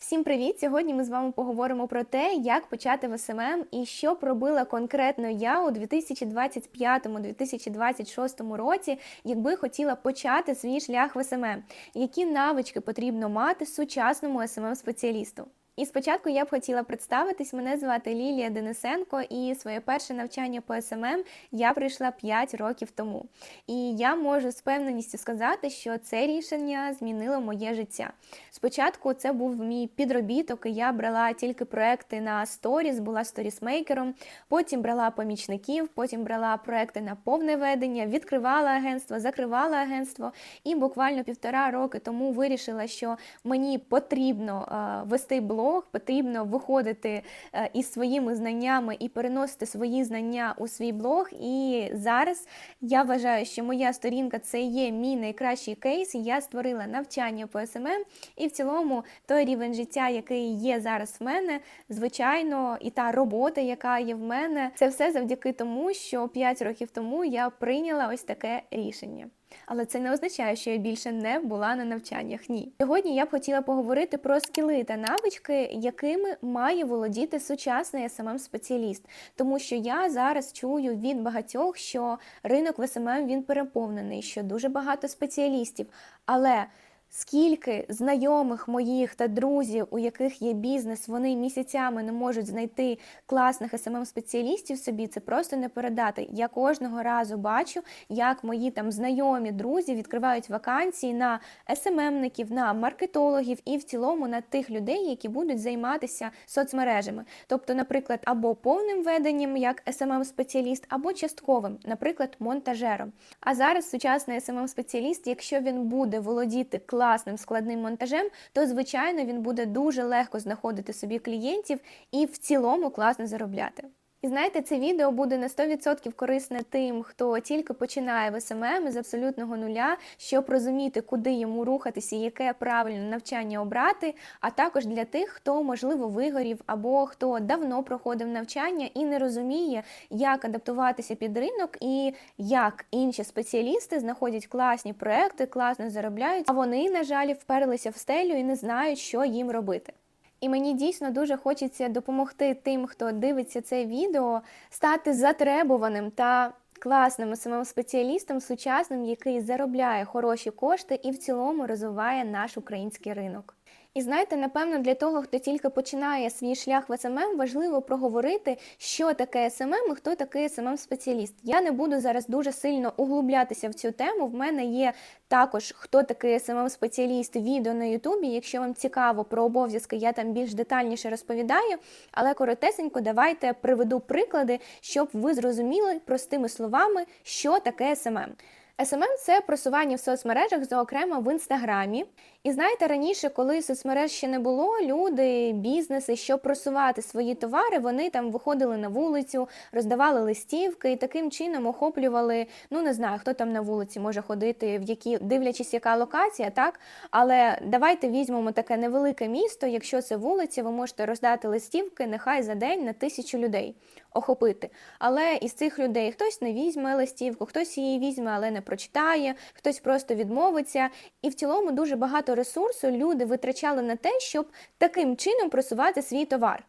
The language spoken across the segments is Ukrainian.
Всім привіт! Сьогодні ми з вами поговоримо про те, як почати в СММ і що пробила конкретно я у 2025-2026 році, якби хотіла почати свій шлях в СММ. Які навички потрібно мати сучасному СММ спеціалісту? І спочатку я б хотіла представитись. Мене звати Лілія Денисенко, і своє перше навчання по СММ я прийшла 5 років тому. І я можу з певненістю сказати, що це рішення змінило моє життя. Спочатку це був мій підробіток, і я брала тільки проекти на сторіс, була сторісмейкером, потім брала помічників, потім брала проекти на повне ведення, відкривала агентство, закривала агентство. І буквально півтора роки тому вирішила, що мені потрібно е, вести блог потрібно виходити е, із своїми знаннями і переносити свої знання у свій блог. І зараз я вважаю, що моя сторінка це є мій найкращий кейс. Я створила навчання по СММ, і в цілому той рівень життя, який є зараз в мене, звичайно, і та робота, яка є в мене, це все завдяки тому, що 5 років тому я прийняла ось таке рішення. Але це не означає, що я більше не була на навчаннях. Ні. Сьогодні я б хотіла поговорити про скіли та навички, якими має володіти сучасний smm спеціаліст тому що я зараз чую від багатьох, що ринок в SMM він переповнений, що дуже багато спеціалістів. Але Скільки знайомих моїх та друзів, у яких є бізнес, вони місяцями не можуть знайти класних smm спеціалістів собі, це просто не передати. Я кожного разу бачу, як мої там знайомі друзі відкривають вакансії на СММників, на маркетологів і в цілому на тих людей, які будуть займатися соцмережами. Тобто, наприклад, або повним веденням як smm спеціаліст або частковим, наприклад, монтажером. А зараз сучасний smm спеціаліст якщо він буде володіти класним класним складним монтажем, то звичайно він буде дуже легко знаходити собі клієнтів і в цілому класно заробляти. І знаєте, це відео буде на 100% корисне тим, хто тільки починає в СММ з абсолютного нуля, щоб розуміти, куди йому рухатися, яке правильне навчання обрати, а також для тих, хто можливо вигорів або хто давно проходив навчання і не розуміє, як адаптуватися під ринок і як інші спеціалісти знаходять класні проекти, класно заробляють. А вони, на жаль, вперлися в стелю і не знають, що їм робити. І мені дійсно дуже хочеться допомогти тим, хто дивиться це відео, стати затребуваним та класним самим спеціалістом, сучасним, який заробляє хороші кошти і в цілому розвиває наш український ринок. І знаєте, напевно, для того, хто тільки починає свій шлях в СММ, важливо проговорити, що таке СММ і хто такий СММ спеціаліст. Я не буду зараз дуже сильно углублятися в цю тему. В мене є також хто такий СММ спеціаліст відео на Ютубі. Якщо вам цікаво про обов'язки, я там більш детальніше розповідаю. Але коротесенько, давайте приведу приклади, щоб ви зрозуміли простими словами, що таке СММ. SMM – це просування в соцмережах, зокрема в інстаграмі. І знаєте, раніше, коли соцмереж ще не було, люди, бізнеси, щоб просувати свої товари, вони там виходили на вулицю, роздавали листівки і таким чином охоплювали. Ну не знаю, хто там на вулиці може ходити, в які дивлячись, яка локація, так але давайте візьмемо таке невелике місто. Якщо це вулиця, ви можете роздати листівки, нехай за день на тисячу людей охопити. Але із цих людей хтось не візьме листівку, хтось її візьме, але не прочитає, хтось просто відмовиться. І в цілому дуже багато ресурсу люди витрачали на те, щоб таким чином просувати свій товар.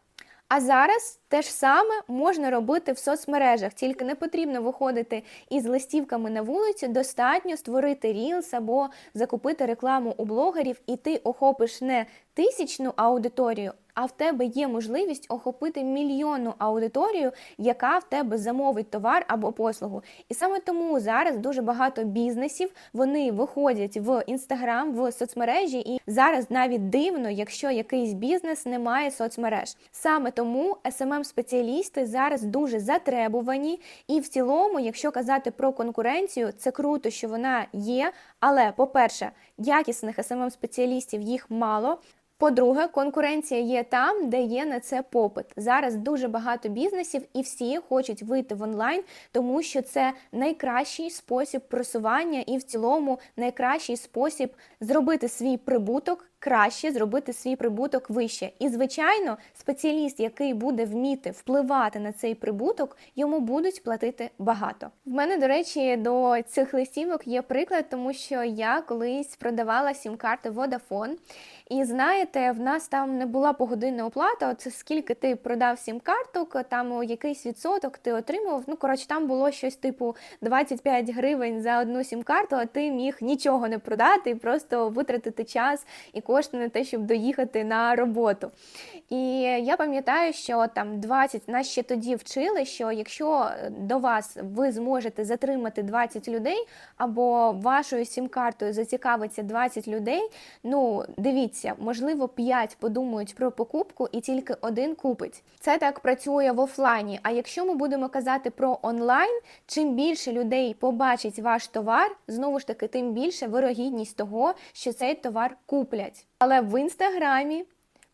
А зараз те ж саме можна робити в соцмережах, тільки не потрібно виходити із листівками на вулицю, достатньо створити рілс або закупити рекламу у блогерів, і ти охопиш не тисячну аудиторію, а в тебе є можливість охопити мільйонну аудиторію, яка в тебе замовить товар або послугу. І саме тому зараз дуже багато бізнесів вони виходять в інстаграм, в соцмережі, і зараз навіть дивно, якщо якийсь бізнес не має соцмереж. Саме тому smm спеціалісти зараз дуже затребувані, і в цілому, якщо казати про конкуренцію, це круто, що вона є. Але, по-перше, якісних smm спеціалістів їх мало. По-друге, конкуренція є там, де є на це попит. Зараз дуже багато бізнесів і всі хочуть вийти в онлайн, тому що це найкращий спосіб просування і в цілому найкращий спосіб зробити свій прибуток краще зробити свій прибуток вище. І, звичайно, спеціаліст, який буде вміти впливати на цей прибуток, йому будуть платити багато. В мене, до речі, до цих листівок є приклад, тому що я колись продавала сім-карти Vodafone, І знаєте, в нас там не була погодинна оплата. Це скільки ти продав сім карток, там якийсь відсоток ти отримував. Ну коротше, там було щось типу 25 гривень за одну сім-карту, а ти міг нічого не продати і просто витратити час і кошти на те, щоб доїхати на роботу. І я пам'ятаю, що там 20, нас ще тоді вчили, що якщо до вас ви зможете затримати 20 людей, або вашою сім-картою зацікавиться 20 людей, ну дивіться, можливо, 5 подумають про покупку і тільки один купить. Це так працює в офлайні. А якщо ми будемо казати про онлайн, чим більше людей побачить ваш товар, знову ж таки, тим більше вирогідність того, що цей товар куплять. Але в інстаграмі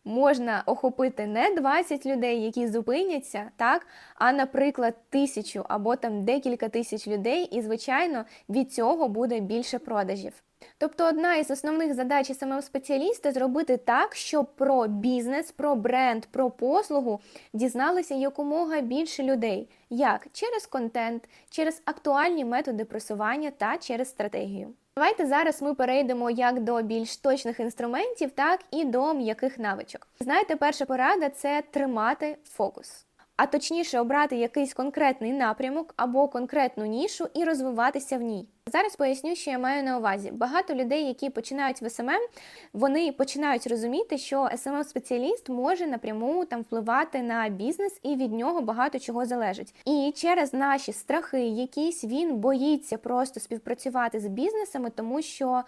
можна охопити не 20 людей, які зупиняться, так, а, наприклад, тисячу або там декілька тисяч людей, і, звичайно, від цього буде більше продажів. Тобто одна із основних задач самого спеціаліста зробити так, щоб про бізнес, про бренд, про послугу дізналися якомога більше людей. Як? Через контент, через актуальні методи просування та через стратегію. Давайте зараз ми перейдемо як до більш точних інструментів, так і до м'яких навичок. Знаєте, перша порада це тримати фокус. А точніше обрати якийсь конкретний напрямок або конкретну нішу і розвиватися в ній. Зараз поясню, що я маю на увазі. Багато людей, які починають в СММ, вони починають розуміти, що смм спеціаліст може напряму там впливати на бізнес, і від нього багато чого залежить. І через наші страхи, якісь він боїться просто співпрацювати з бізнесами, тому що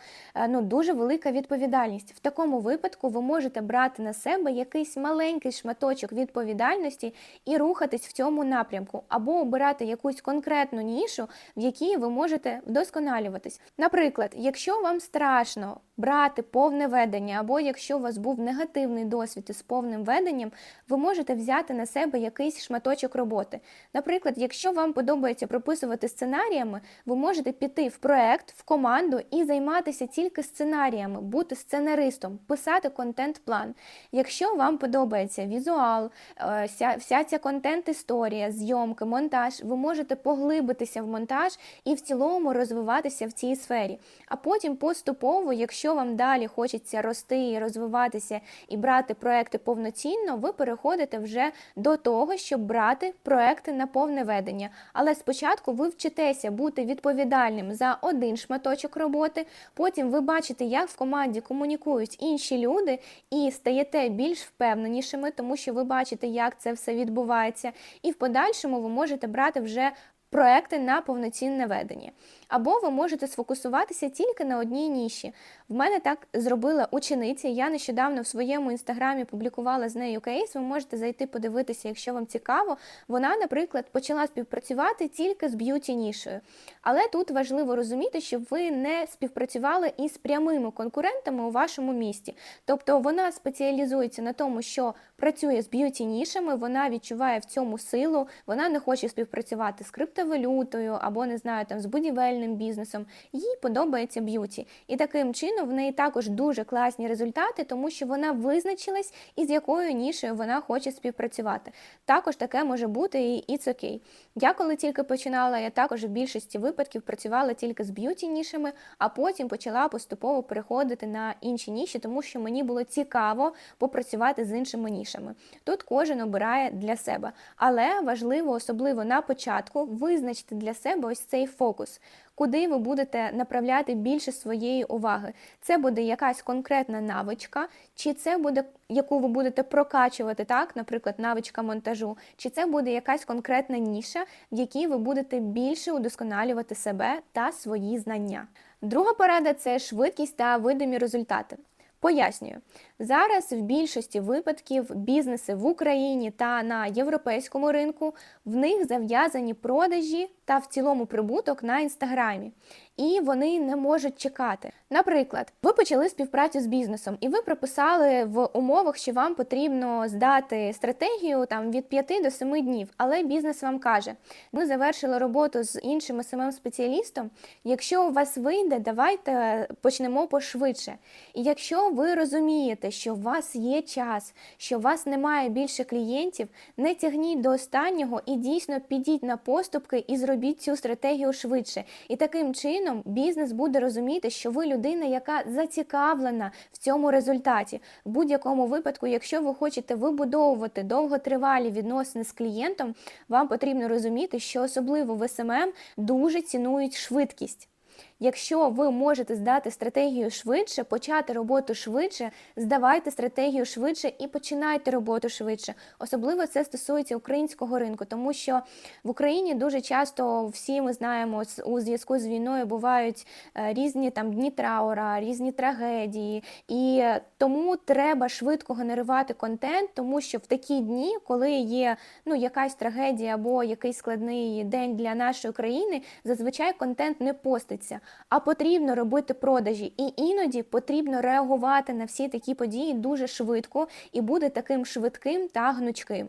ну дуже велика відповідальність. В такому випадку ви можете брати на себе якийсь маленький шматочок відповідальності і рухатись в цьому напрямку, або обирати якусь конкретну нішу, в якій ви можете вдосконалюватися вдосконалюватись. Наприклад, якщо вам страшно брати повне ведення, або якщо у вас був негативний досвід із повним веденням, ви можете взяти на себе якийсь шматочок роботи. Наприклад, якщо вам подобається прописувати сценаріями, ви можете піти в проект, в команду і займатися тільки сценаріями, бути сценаристом, писати контент-план. Якщо вам подобається візуал, е, вся, вся ця контент-історія, зйомки, монтаж, ви можете поглибитися в монтаж і в цілому розвиватися в цій сфері. А потім поступово, якщо вам далі хочеться рости і розвиватися і брати проекти повноцінно, ви переходите вже до того, щоб брати проекти на повне ведення. Але спочатку ви вчитеся бути відповідальним за один шматочок роботи, потім ви бачите, як в команді комунікують інші люди, і стаєте більш впевненішими, тому що ви бачите, як це все відбувається, і в подальшому ви можете брати вже проекти на повноцінне ведення. Або ви можете сфокусуватися тільки на одній ніші. В мене так зробила учениця. Я нещодавно в своєму інстаграмі публікувала з нею кейс. Ви можете зайти подивитися, якщо вам цікаво. Вона, наприклад, почала співпрацювати тільки з б'юті нішою. Але тут важливо розуміти, щоб ви не співпрацювали із прямими конкурентами у вашому місті. Тобто вона спеціалізується на тому, що працює з б'юті нішами, вона відчуває в цьому силу, вона не хоче співпрацювати з криптовалютою або не знаю, там з будівельним бізнесом. Їй подобається б'юті. І таким чином в неї також дуже класні результати, тому що вона визначилась, із якою нішею вона хоче співпрацювати. Також таке може бути і it's okay. Я коли тільки починала, я також в більшості випадків працювала тільки з б'юті нішами, а потім почала поступово переходити на інші ніші, тому що мені було цікаво попрацювати з іншими нішами. Тут кожен обирає для себе, але важливо, особливо на початку, визначити для себе ось цей фокус. Куди ви будете направляти більше своєї уваги? Це буде якась конкретна навичка, чи це буде, яку ви будете прокачувати, так, наприклад, навичка монтажу, чи це буде якась конкретна ніша, в якій ви будете більше удосконалювати себе та свої знання. Друга порада це швидкість та видимі результати. Пояснюю, зараз в більшості випадків бізнеси в Україні та на європейському ринку в них зав'язані продажі та в цілому прибуток на інстаграмі, і вони не можуть чекати. Наприклад, ви почали співпрацю з бізнесом, і ви прописали в умовах, що вам потрібно здати стратегію там від 5 до 7 днів. Але бізнес вам каже: ми завершили роботу з іншим смм спеціалістом. Якщо у вас вийде, давайте почнемо пошвидше. І якщо ви розумієте, що у вас є час, що у вас немає більше клієнтів, не тягніть до останнього і дійсно підіть на поступки і зробіть цю стратегію швидше. І таким чином чином бізнес буде розуміти, що ви людина, яка зацікавлена в цьому результаті. В будь-якому випадку, якщо ви хочете вибудовувати довготривалі відносини з клієнтом, вам потрібно розуміти, що особливо в СММ дуже цінують швидкість. Якщо ви можете здати стратегію швидше, почати роботу швидше, здавайте стратегію швидше і починайте роботу швидше. Особливо це стосується українського ринку, тому що в Україні дуже часто всі ми знаємо у зв'язку з війною бувають е, різні там дні траура, різні трагедії, і е, тому треба швидко генерувати контент, тому що в такі дні, коли є ну якась трагедія або якийсь складний день для нашої країни, зазвичай контент не поститься, а потрібно робити продажі. І іноді потрібно реагувати на всі такі події дуже швидко і бути таким швидким та гнучким.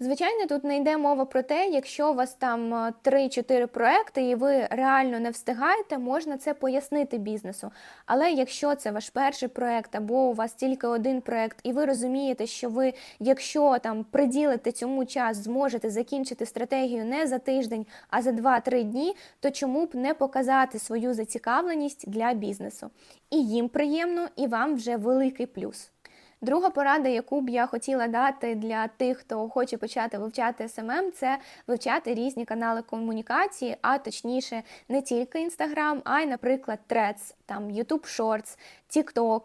Звичайно, тут не йде мова про те, якщо у вас там е, 3-4 проекти і ви реально не встигаєте, можна це пояснити бізнесу. Але якщо це ваш перший проект або у вас тільки один проект, і ви розумієте, що ви, якщо там приділите цьому час, зможете закінчити стратегію не за тиждень, а за 2-3 дні, то чому б не показати свою зацікавленість для бізнесу? І їм приємно, і вам вже великий плюс. Друга порада, яку б я хотіла дати для тих, хто хоче почати вивчати СММ, це вивчати різні канали комунікації, а точніше не тільки Інстаграм, а й, наприклад, Threads, там YouTube Shorts, TikTok.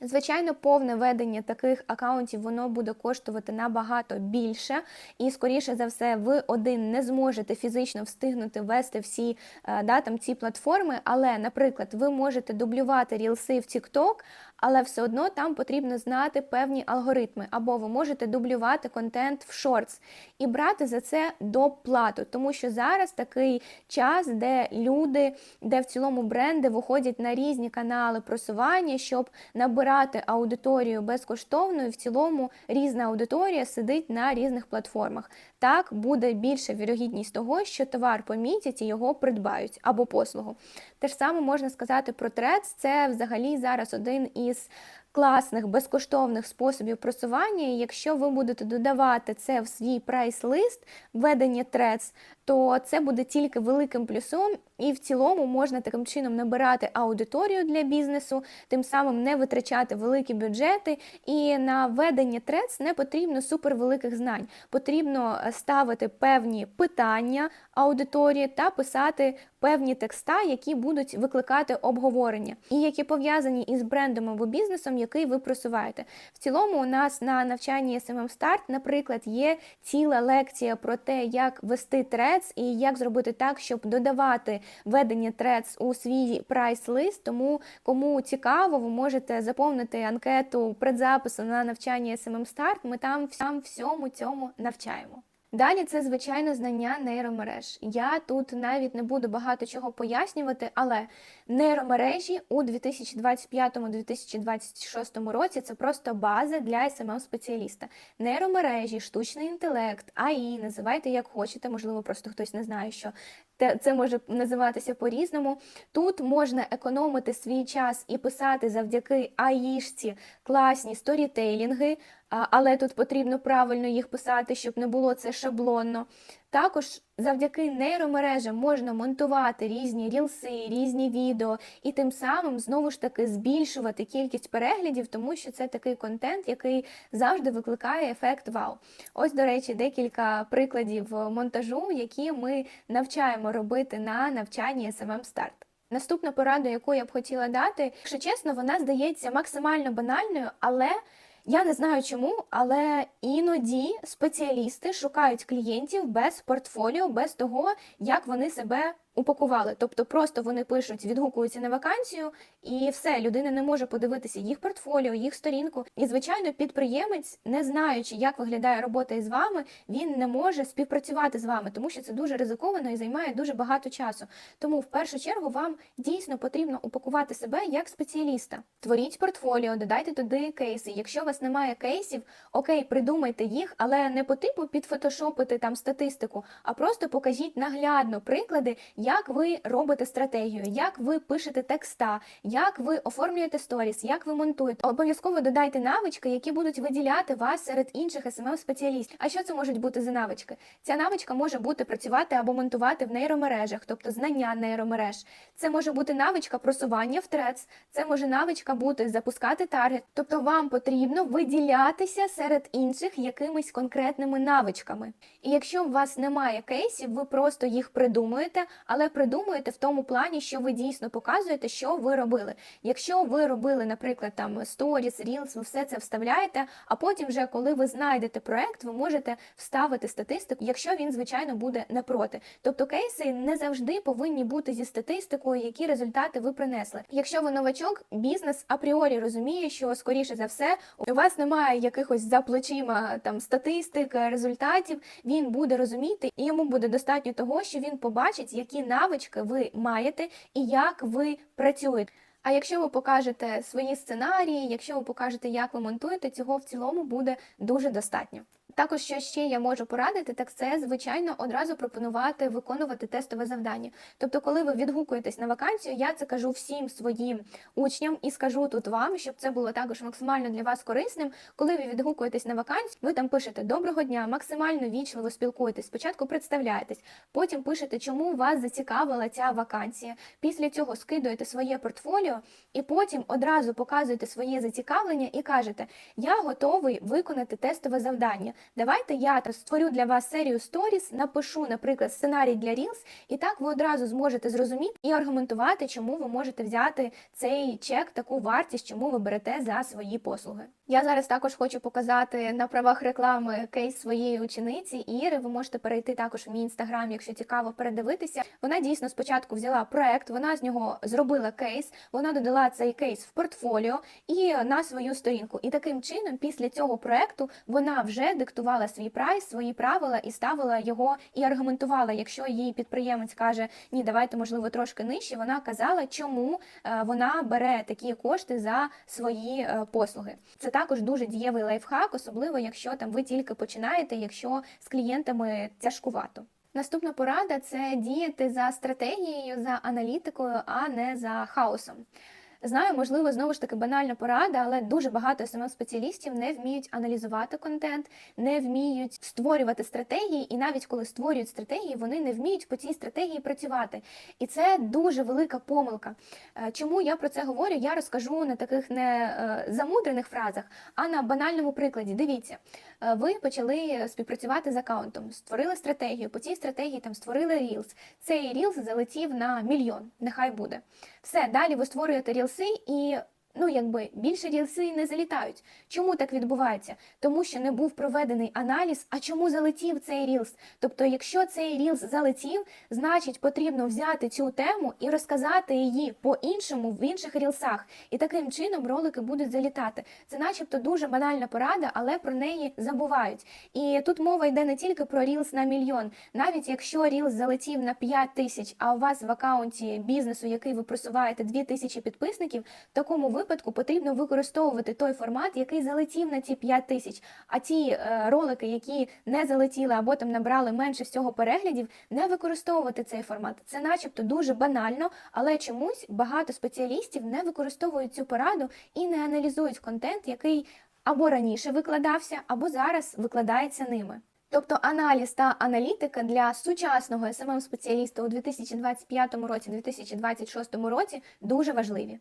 Звичайно, повне ведення таких акаунтів воно буде коштувати набагато більше, і скоріше за все, ви один не зможете фізично встигнути вести всі е, да, там, ці платформи. Але, наприклад, ви можете дублювати рілси в TikTok, але все одно там потрібно знати певні алгоритми, або ви можете дублювати контент в Shorts і брати за це доплату, тому що зараз такий час, де люди, де в цілому бренди виходять на різні канали просування, щоб набирати аудиторію безкоштовно, і в цілому різна аудиторія сидить на різних платформах. Так буде більша вірогідність того, що товар помітять і його придбають або послугу. Те ж саме можна сказати про Threads. Це взагалі зараз один із класних безкоштовних способів просування. І якщо ви будете додавати це в свій прайс-лист введення Threads, то це буде тільки великим плюсом, і в цілому можна таким чином набирати аудиторію для бізнесу, тим самим не витрачати великі бюджети. І на ведення Threads не потрібно супервеликих знань. Потрібно е, ставити певні питання аудиторії та писати певні текста, які будуть викликати обговорення, і які пов'язані із брендом або бізнесом, який ви просуваєте. В цілому, у нас на навчанні SMM Start, наприклад, є ціла лекція про те, як вести Threads і як зробити так, щоб додавати ведення Threads у свій прайс-лист. Тому кому цікаво, ви можете заповнити анкету предзапису на навчання SMM Start. Ми там всьому цьому навчаємо. Далі це звичайно знання нейромереж. Я тут навіть не буду багато чого пояснювати, але нейромережі у 2025-2026 році це просто база для smm спеціаліста. Нейромережі, штучний інтелект, АІ, називайте як хочете, можливо, просто хтось не знає, що це може називатися по-різному. Тут можна економити свій час і писати завдяки АІшці класні сторітейлінги, але тут потрібно правильно їх писати, щоб не було це шаблонно. Також завдяки нейромережам можна монтувати різні рілси, різні відео, і тим самим знову ж таки збільшувати кількість переглядів, тому що це такий контент, який завжди викликає ефект вау. Ось, до речі, декілька прикладів монтажу, які ми навчаємо робити на навчанні SMM Start. Наступна порада, яку я б хотіла дати, якщо чесно, вона здається максимально банальною, але я не знаю чому, але іноді спеціалісти шукають клієнтів без портфоліо, без того, як вони себе упакували. Тобто просто вони пишуть, відгукуються на вакансію, і все, людина не може подивитися їх портфоліо, їх сторінку. І, звичайно, підприємець, не знаючи, як виглядає робота із вами, він не може співпрацювати з вами, тому що це дуже ризиковано і займає дуже багато часу. Тому в першу чергу вам дійсно потрібно упакувати себе як спеціаліста. Творіть портфоліо, додайте туди кейси. Якщо у вас немає кейсів, окей, придумайте їх, але не по типу підфотошопити там статистику, а просто покажіть наглядно приклади, як ви робите стратегію, як ви пишете текста, як ви оформлюєте сторіс, як ви монтуєте. Обов'язково додайте навички, які будуть виділяти вас серед інших smm спеціалістів. А що це можуть бути за навички? Ця навичка може бути працювати або монтувати в нейромережах, тобто знання нейромереж. Це може бути навичка просування в трец, це може навичка бути запускати таргет. Тобто вам потрібно виділятися серед інших якимись конкретними навичками. І якщо у вас немає кейсів, ви просто їх придумуєте, але придумуєте в тому плані, що ви дійсно показуєте, що ви робили. Якщо ви робили, наприклад, там сторіс, рілс, ви все це вставляєте, а потім, вже коли ви знайдете проект, ви можете вставити статистику, якщо він, звичайно, буде не проти. Тобто кейси не завжди повинні бути зі статистикою, які результати ви принесли. Якщо ви новачок, бізнес апріорі розуміє, що скоріше за все у вас немає якихось за плечима там статистик, результатів. Він буде розуміти, і йому буде достатньо того, що він побачить, які навички ви маєте і як ви працюєте. А якщо ви покажете свої сценарії, якщо ви покажете, як ви монтуєте, цього в цілому буде дуже достатньо. Також, що ще я можу порадити, так це звичайно одразу пропонувати виконувати тестове завдання. Тобто, коли ви відгукуєтесь на вакансію, я це кажу всім своїм учням і скажу тут вам, щоб це було також максимально для вас корисним. Коли ви відгукуєтесь на вакансію, ви там пишете доброго дня, максимально вічливо спілкуєтесь. Спочатку представляєтесь, потім пишете, чому вас зацікавила ця вакансія. Після цього скидуєте своє портфоліо і потім одразу показуєте своє зацікавлення і кажете: Я готовий виконати тестове завдання. Давайте я створю для вас серію сторіс, напишу, наприклад, сценарій для Reels, і так ви одразу зможете зрозуміти і аргументувати, чому ви можете взяти цей чек, таку вартість, чому ви берете за свої послуги. Я зараз також хочу показати на правах реклами кейс своєї учениці Іри. Ви можете перейти також в мій інстаграм, якщо цікаво передивитися. Вона дійсно спочатку взяла проект, вона з нього зробила кейс, вона додала цей кейс в портфоліо і на свою сторінку. І таким чином, після цього проекту, вона вже диктувала свій прайс, свої правила і ставила його і аргументувала. Якщо їй підприємець каже, ні, давайте, можливо, трошки нижче, вона казала, чому е, вона бере такі кошти за свої е, послуги. Це також дуже дієвий лайфхак, особливо якщо там ви тільки починаєте, якщо з клієнтами тяжкувато. Наступна порада це діяти за стратегією, за аналітикою, а не за хаосом. Знаю, можливо, знову ж таки банальна порада, але дуже багато smm спеціалістів не вміють аналізувати контент, не вміють створювати стратегії, і навіть коли створюють стратегії, вони не вміють по цій стратегії працювати. І це дуже велика помилка. Е, Чому я про це говорю? Я розкажу на таких не е, замудрених фразах, а на банальному прикладі. Дивіться, е, ви почали співпрацювати з аккаунтом, створили стратегію. По цій стратегії там створили Reels. Цей Reels залетів на мільйон. Нехай буде. Все, далі ви створюєте рілси і. Ну, якби більше рілси не залітають. Чому так відбувається? Тому що не був проведений аналіз, а чому залетів цей рілс. Тобто, якщо цей рілс залетів, значить потрібно взяти цю тему і розказати її по-іншому в інших рілсах. І таким чином ролики будуть залітати. Це, начебто, дуже банальна порада, але про неї забувають. І тут мова йде не тільки про рілс на мільйон. Навіть якщо рілс залетів на 5 тисяч, а у вас в аккаунті бізнесу, який ви просуваєте 2 тисячі підписників, в такому випадку потрібно використовувати той формат, який залетів на ці 5 тисяч. А ті е, ролики, які не залетіли або там набрали менше всього переглядів, не використовувати цей формат. Це, начебто, дуже банально, але чомусь багато спеціалістів не використовують цю пораду і не аналізують контент, який або раніше викладався, або зараз викладається ними. Тобто аналіз та аналітика для сучасного smm спеціаліста у 2025 році, 2026 році дуже важливі.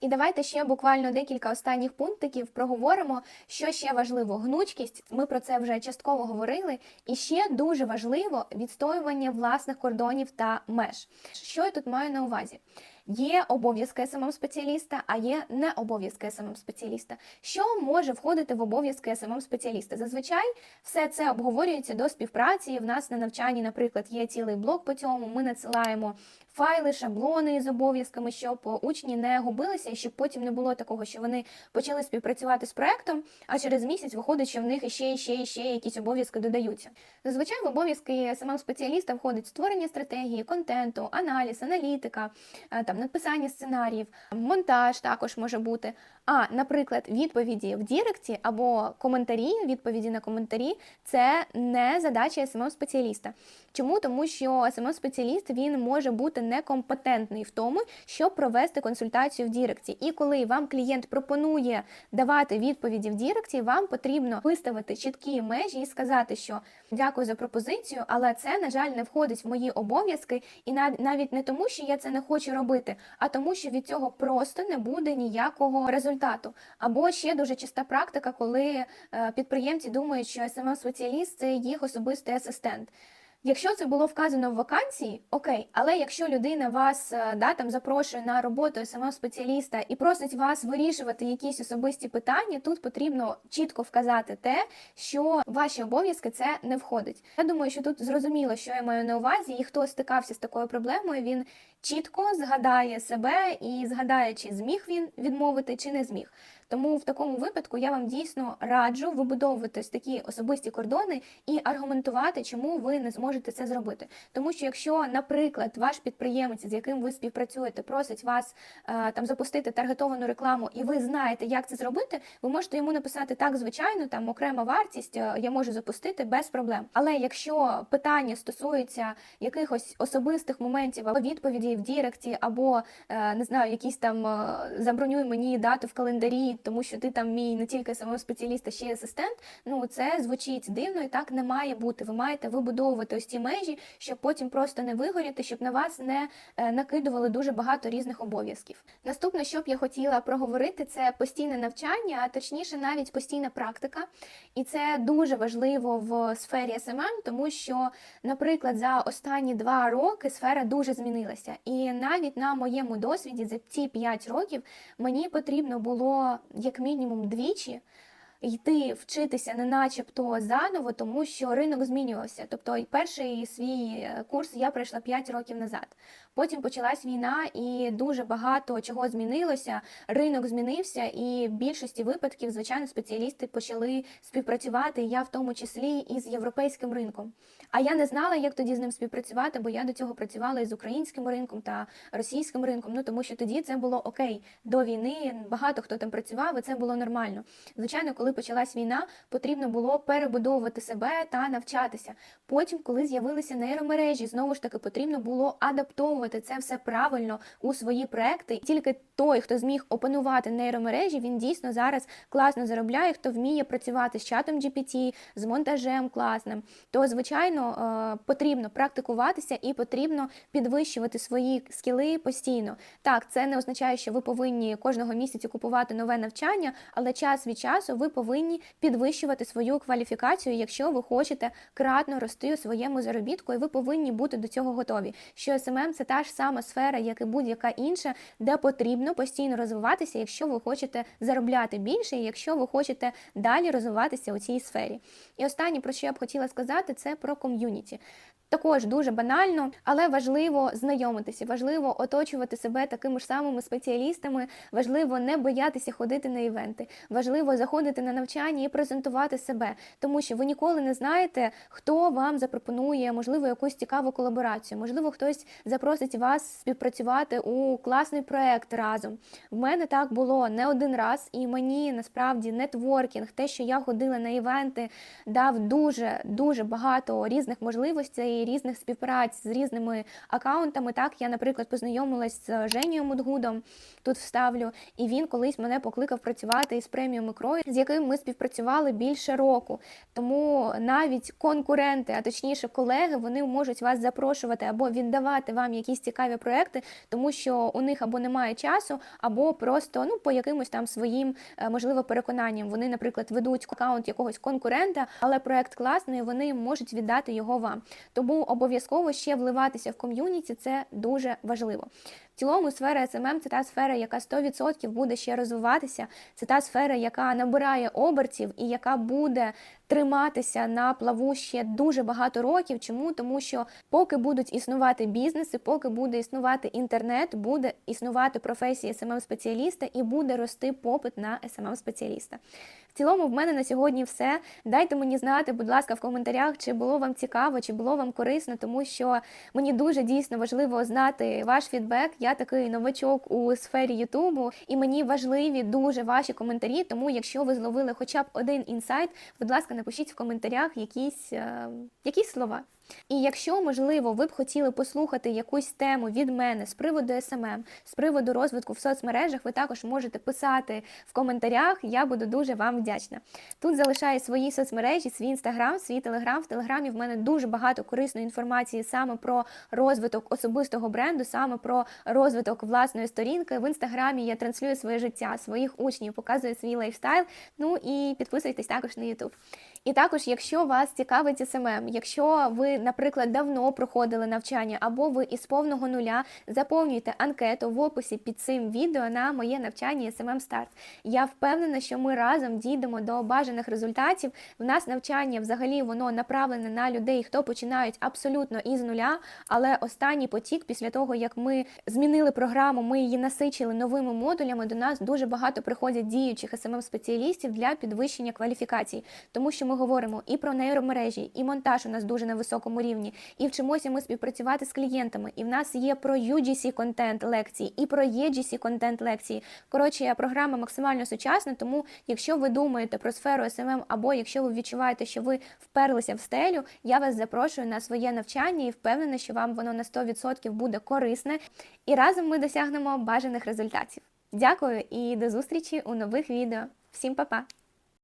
І давайте ще буквально декілька останніх пунктиків проговоримо, що ще важливо. Гнучкість, ми про це вже частково говорили. І ще дуже важливо відстоювання власних кордонів та меж. Що я тут маю на увазі? Є обов'язки smm спеціаліста, а є не обов'язки smm спеціаліста. Що може входити в обов'язки smm спеціаліста? Зазвичай все це обговорюється до співпраці. В нас на навчанні, наприклад, є цілий блок по цьому. Ми надсилаємо файли, шаблони з обов'язками, щоб учні не губилися, і щоб потім не було такого, що вони почали співпрацювати з проектом, а через місяць виходить, що в них іще, іще, іще якісь обов'язки додаються. Зазвичай в обов'язки smm спеціаліста входить створення стратегії, контенту, аналіз, аналітика, е, там написання сценаріїв, монтаж також може бути. А, наприклад, відповіді в Діректі або коментарі, відповіді на коментарі це не задача smm спеціаліста Чому? Тому що smm спеціаліст він може бути некомпетентний в тому, щоб провести консультацію в Діректі. І коли вам клієнт пропонує давати відповіді в Діректі, вам потрібно виставити чіткі межі і сказати, що дякую за пропозицію, але це, на жаль, не входить в мої обов'язки, і навіть не тому, що я це не хочу робити, а тому, що від цього просто не буде ніякого результату. Або ще дуже чиста практика, коли е, підприємці думають, що смм спеціаліст це їх особистий асистент. Якщо це було вказано в вакансії, окей, але якщо людина вас е, да, там запрошує на роботу smm спеціаліста і просить вас вирішувати якісь особисті питання, тут потрібно чітко вказати те, що ваші обов'язки це не входить. Я думаю, що тут зрозуміло, що я маю на увазі, і хто стикався з такою проблемою, він чітко згадає себе і згадає, чи зміг він відмовити, чи не зміг. Тому в такому випадку я вам дійсно раджу вибудовувати такі особисті кордони і аргументувати, чому ви не зможете це зробити. Тому що якщо, наприклад, ваш підприємець, з яким ви співпрацюєте, просить вас е, там запустити таргетовану рекламу, і ви знаєте, як це зробити, ви можете йому написати так, звичайно, там окрема вартість е, я можу запустити без проблем. Але якщо питання стосується якихось особистих моментів або відповіді в Діректі, або е, не знаю, якісь там забронюй мені дату в календарі тому що ти там мій не тільки самого спеціаліст, а ще й асистент. Ну це звучить дивно і так не має бути. Ви маєте вибудовувати ось ці межі, щоб потім просто не вигоріти, щоб на вас не е, накидували дуже багато різних обов'язків. Наступне, що б я хотіла проговорити, це постійне навчання, а точніше, навіть постійна практика. І це дуже важливо в сфері SMM, тому що, наприклад, за останні два роки сфера дуже змінилася. І навіть на моєму досвіді за ці п'ять років мені потрібно було як мінімум двічі йти вчитися не начебто заново, тому що ринок змінювався. Тобто, перший свій е, курс я пройшла 5 років назад. Потім почалась війна, і дуже багато чого змінилося. Ринок змінився, і в більшості випадків, звичайно, спеціалісти почали співпрацювати. Я в тому числі і з європейським ринком. А я не знала, як тоді з ним співпрацювати, бо я до цього працювала і з українським ринком та російським ринком. Ну тому що тоді це було окей. До війни багато хто там працював, і це було нормально. Звичайно, коли почалась війна, потрібно було перебудовувати себе та навчатися. Потім, коли з'явилися нейромережі, знову ж таки потрібно було адаптовувати це все правильно у свої проекти. Тільки той, хто зміг опанувати нейромережі, він дійсно зараз класно заробляє, хто вміє працювати з чатом GPT, з монтажем класним. То, звичайно, е, потрібно практикуватися і потрібно підвищувати свої скіли постійно. Так, це не означає, що ви повинні кожного місяця купувати нове навчання, але час від часу ви повинні підвищувати свою кваліфікацію, якщо ви хочете кратно рости у своєму заробітку, і ви повинні бути до цього готові. Що SMM – це та ж сама сфера, як і будь-яка інша, де потрібно постійно розвиватися, якщо ви хочете заробляти більше, і якщо ви хочете далі розвиватися у цій сфері. І останнє, про що я б хотіла сказати, це про ком'юніті. Також дуже банально, але важливо знайомитися, важливо оточувати себе такими ж самими спеціалістами, важливо не боятися ходити на івенти, важливо заходити на навчання і презентувати себе, тому що ви ніколи не знаєте, хто вам запропонує, можливо, якусь цікаву колаборацію, можливо, хтось запросить вас співпрацювати у класний проект разом. В мене так було не один раз, і мені насправді нетворкінг, те, що я ходила на івенти, дав дуже дуже багато різних можливостей різних співпраць з різними акаунтами. Так, я, наприклад, познайомилась з Женією Мудгудом, тут вставлю, і він колись мене покликав працювати із премією Микрою, з яким ми співпрацювали більше року. Тому навіть конкуренти, а точніше колеги, вони можуть вас запрошувати або віддавати вам якісь цікаві проекти, тому що у них або немає часу, або просто ну по якимось там своїм е, можливо переконанням. Вони, наприклад, ведуть аккаунт якогось конкурента, але проект класний, вони можуть віддати його вам. Тому обов'язково ще вливатися в ком'юніті це дуже важливо. Цілому сфера SMM – це та сфера, яка 100% буде ще розвиватися. Це та сфера, яка набирає обертів і яка буде триматися на плаву ще дуже багато років. Чому? Тому що поки будуть існувати бізнеси, поки буде існувати інтернет, буде існувати професія smm спеціаліста і буде рости попит на smm спеціаліста В цілому, в мене на сьогодні все. Дайте мені знати, будь ласка, в коментарях, чи було вам цікаво, чи було вам корисно, тому що мені дуже дійсно важливо знати ваш фідбек. Я такий новачок у сфері Ютубу, і мені важливі дуже ваші коментарі. Тому, якщо ви зловили хоча б один інсайт, будь ласка, напишіть в коментарях якісь, е, якісь слова. І якщо, можливо, ви б хотіли послухати якусь тему від мене з приводу СММ, з приводу розвитку в соцмережах, ви також можете писати в коментарях. Я буду дуже вам вдячна. Тут залишаю свої соцмережі, свій інстаграм, свій телеграм. В телеграмі в мене дуже багато корисної інформації саме про розвиток особистого бренду, саме про розвиток власної сторінки. В інстаграмі я транслюю своє життя, своїх учнів, показую свій лайфстайл. Ну і підписуйтесь також на YouTube. І також, якщо вас цікавить СММ, якщо ви, наприклад, давно проходили навчання, або ви із повного нуля заповнюєте анкету в описі під цим відео на моє навчання SMM Start. Я впевнена, що ми разом дійдемо до бажаних результатів. В нас навчання взагалі воно направлене на людей, хто починають абсолютно із нуля. Але останній потік, після того як ми змінили програму, ми її насичили новими модулями. До нас дуже багато приходять діючих smm спеціалістів для підвищення кваліфікацій, тому що говоримо і про нейромережі, і монтаж у нас дуже на високому рівні, і вчимося ми співпрацювати з клієнтами. І в нас є про UGC контент лекції, і про EGC контент лекції. Коротше, програма максимально сучасна. Тому, якщо ви думаєте про сферу SMM, або якщо ви відчуваєте, що ви вперлися в стелю, я вас запрошую на своє навчання і впевнена, що вам воно на 100% буде корисне. І разом ми досягнемо бажаних результатів. Дякую і до зустрічі у нових відео. Всім па-па!